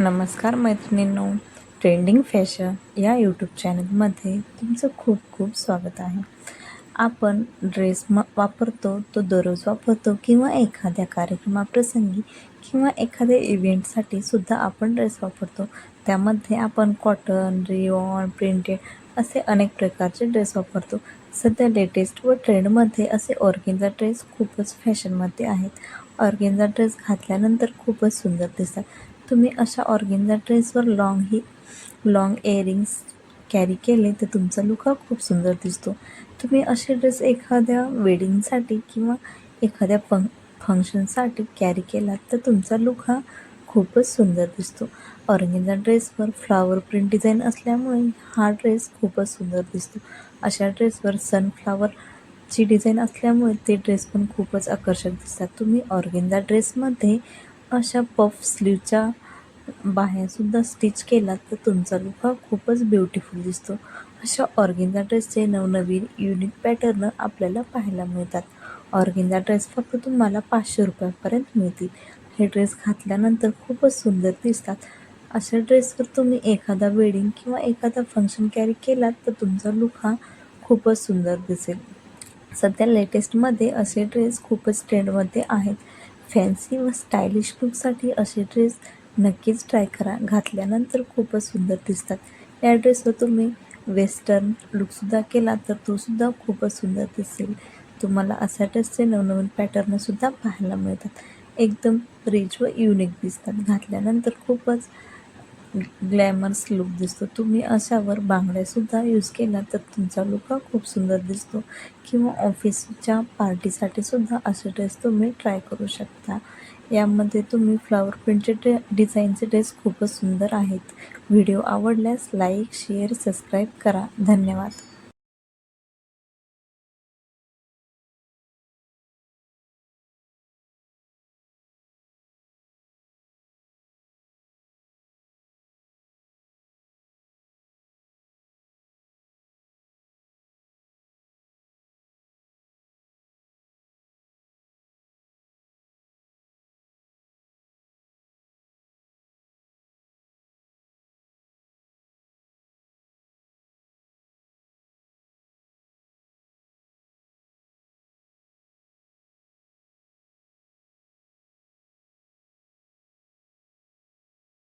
नमस्कार मैत्रिणींनो trending fashion या यूट्यूब चॅनलमध्ये तुमचं खूप खूप स्वागत आहे. आपण ड्रेस म वापरतो तो दररोज वापरतो किंवा एखाद्या कार्यक्रमाप्रसंगी किंवा एखाद्या इव्हेंटसाठी सुद्धा आपण ड्रेस वापरतो. त्यामध्ये आपण कॉटन रिओन प्रिंटेड असे अनेक प्रकारचे ड्रेस वापरतो. सध्या लेटेस्ट व ट्रेंडमध्ये असे ऑर्गेन्झा ड्रेस खूपच फॅशनमध्ये आहेत. ऑर्गेन्झा ड्रेस घातल्यानंतर खूपच सुंदर दिसतात. तुम्ही अशा ऑर्गेन्झा ड्रेसवर लॉंग ही लॉंग इयरिंग्स कॅरी केले तर तुमचा लुक हा खूप सुंदर दिसतो. तुम्ही असे ड्रेस एखाद्या वेडिंगसाठी किंवा एखाद्या फं फंक्शनसाठी कॅरी केलात तर तुमचा लुक हा खूपच सुंदर दिसतो. ऑर्गेन्झा ड्रेसवर फ्लावर प्रिंट डिझाईन असल्यामुळे हा ड्रेस खूपच सुंदर दिसतो. अशा ड्रेसवर सनफ्लावरची डिझाईन असल्यामुळे ते ड्रेस पण खूपच आकर्षक दिसतात. तुम्ही ऑर्गेन्झा ड्रेसमध्ये अशा पफ स्लीवच्या बाह्यासुद्धा स्टिच केलात तर तुमचा लुक हा खूपच ब्युटिफुल दिसतो. अशा ऑर्गेंजा ड्रेसचे नवनवीन युनिक पॅटर्न आपल्याला पाहायला मिळतात. ऑर्गेंजा ड्रेस फक्त तुम्हाला पाचशे रुपयापर्यंत मिळतील. हे ड्रेस घातल्यानंतर खूपच सुंदर दिसतात. अशा ड्रेसवर तुम्ही एखादा वेडिंग किंवा एखादा फंक्शन कॅरी केलात तर तुमचा लुक हा खूपच सुंदर दिसेल. सध्या लेटेस्टमध्ये असे ड्रेस खूपच ट्रेंडमध्ये आहेत. फॅन्सी व स्टायलिश लुकसाठी असे ड्रेस नक्कीच ट्राय करा. घातल्यानंतर खूपच सुंदर दिसतात. या ड्रेसवर तुम्ही वेस्टर्न लुकसुद्धा केला तर तोसुद्धा खूपच सुंदर दिसेल. तुम्हाला असा ड्रेसचे नवनवीन पॅटर्नसुद्धा पाहायला मिळतात. एकदम रिच व युनिक दिसतात. घातल्यानंतर खूपच ग्लॅमर्स लुक दिसतो. तुम्ही अशावर बांगड्यासुद्धा यूज केला तर तुमचा लुक हा खूप सुंदर दिसतो. किंवा ऑफिसच्या पार्टीसाठी सुद्धा असे ड्रेस तुम्ही ट्राय करू शकता. यामध्ये तुम्ही फ्लॉवर प्रिंटचे ड्रे डिझाईनचे ड्रेस खूपच सुंदर आहेत. व्हिडिओ आवडल्यास लाईक शेअर सबस्क्राईब करा. धन्यवाद.